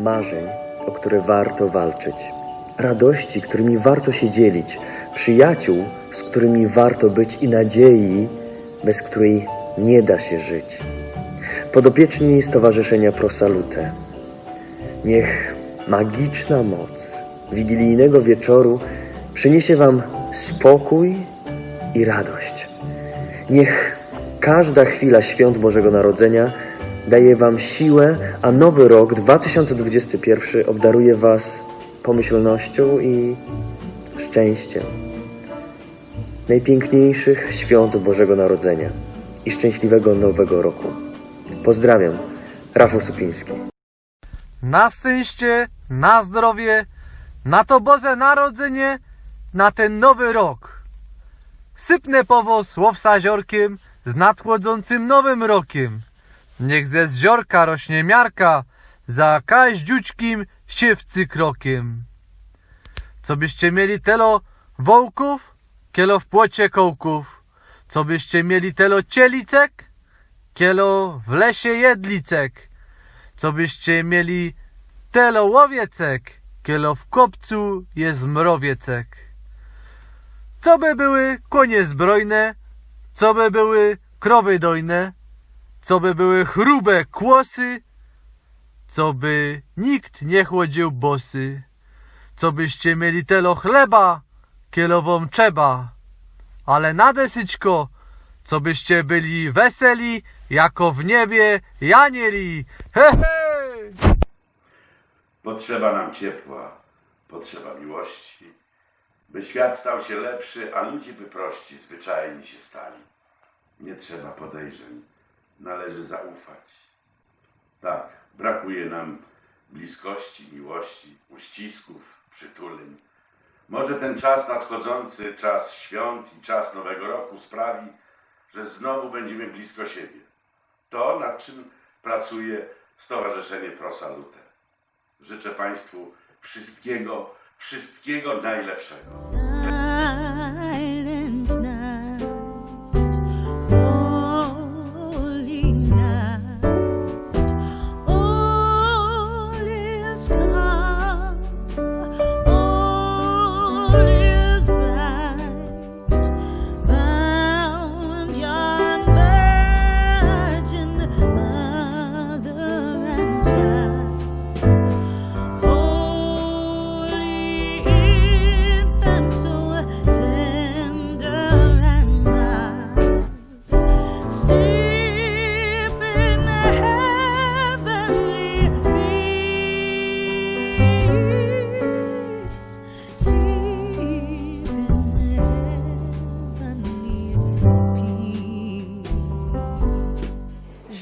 marzeń, o które warto walczyć, radości, którymi warto się dzielić, przyjaciół, z którymi warto być i nadziei, bez której nie da się żyć. Podopieczni Stowarzyszenia Prosalute. Niech magiczna moc wigilijnego wieczoru przyniesie Wam spokój i radość. Niech każda chwila świąt Bożego Narodzenia daje Wam siłę, a nowy rok 2021 obdaruje Was pomyślnością i szczęściem. Najpiękniejszych świąt Bożego Narodzenia i szczęśliwego nowego roku. Pozdrawiam, Rafał Supiński. Na szczęście, na zdrowie, na to Boże Narodzenie, na ten nowy rok. Sypnę powóz łowca ziorkiem z nadchodzącym nowym rokiem. Niech ze ziorka rośnie miarka, za kaździućkim siewcy krokiem. Co byście mieli telo wołków, kielo w płocie kołków. Co byście mieli telo cielicek, kielo w lesie jedlicek. Co byście mieli telo łowiecek, kielo w kopcu jest mrowiecek. Co by były konie zbrojne, co by były krowy dojne, co by były chrube kłosy, co by nikt nie chłodził bosy, co byście mieli telo chleba, kielową trzeba, ale nadesyćko, co byście byli weseli, jako w niebie janieli, he he! Potrzeba nam ciepła, potrzeba miłości, by świat stał się lepszy, a ludzie by prości, zwyczajni się stali. Nie trzeba podejrzeń, należy zaufać. Tak, brakuje nam bliskości, miłości, uścisków, przytuleń. Może ten czas nadchodzący, czas świąt i czas Nowego Roku sprawi, że znowu będziemy blisko siebie. To, nad czym pracuje Stowarzyszenie Prosalute. Życzę Państwu wszystkiego, wszystkiego najlepszego.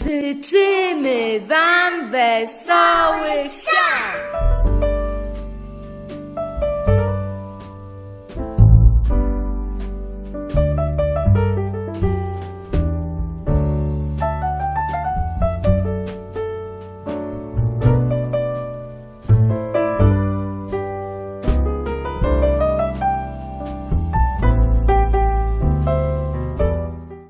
Życzymy Wam wesołych